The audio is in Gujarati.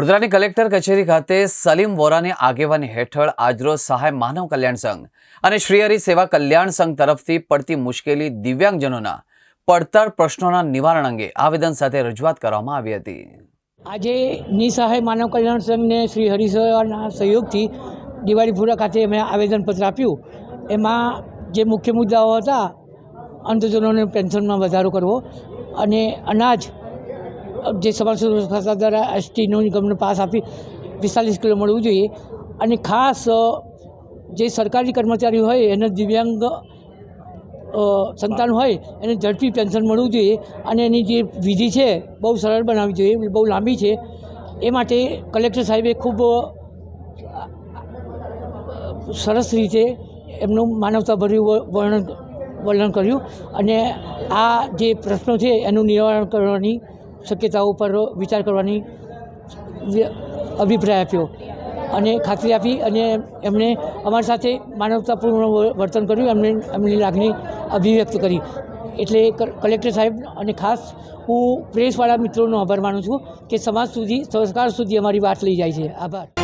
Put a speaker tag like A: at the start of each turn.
A: વડોદરાની કલેક્ટર કચેરી ખાતે સલીમ વોરાની આગેવાની હેઠળ આજરોજ સહાય માનવ કલ્યાણ સંઘ અને શ્રીહરિ સેવા કલ્યાણ સંઘ તરફથી પડતી મુશ્કેલી દિવ્યાંગજનોના પડતર પ્રશ્નોના નિવારણ અંગે આવેદન સાથે રજૂઆત કરવામાં આવી હતી.
B: આજે નિસહાય માનવ કલ્યાણ સંઘને શ્રી હરિસેવાના સહયોગથી દિવાળીપુરા ખાતે એમણે આવેદનપત્ર આપ્યું. એમાં જે મુખ્ય મુદ્દાઓ હતા, અંધજનોને પેન્શનમાં વધારો કરવો અને અનાજ જે સમાજ સુરક્ષા દ્વારા એસટીનો નિગમને પાસ આપી પિસ્તાલીસ કિલો મળવું જોઈએ. અને ખાસ જે સરકારી કર્મચારી હોય, એને દિવ્યાંગ સંતાન હોય, એને ઝડપી પેન્શન મળવું જોઈએ અને એની જે વિધિ છે, બહુ સરળ બનાવવી જોઈએ, બહુ લાંબી છે. એ માટે કલેક્ટર સાહેબે ખૂબ સરસ રીતે એમનું માનવતાભર્યું વર્ણન વર્ણન કર્યું. અને આ જે પ્રશ્નો છે, એનું નિવારણ કરવાની શક્યતાઓ પર વિચાર કરવાની અભિપ્રાય આપ્યો અને ખાતરી આપી અને એમણે અમારી સાથે માનવતાપૂર્ણ વર્તન કર્યું. એમને એમની લાગણી અભિવ્યક્ત કરી. એટલે કલેક્ટર સાહેબ અને ખાસ હું પ્રેસવાળા મિત્રોનો આભાર માનું છું કે સમાજ સુધી સરકાર સુધી અમારી વાત લઈ જાય છે. આભાર.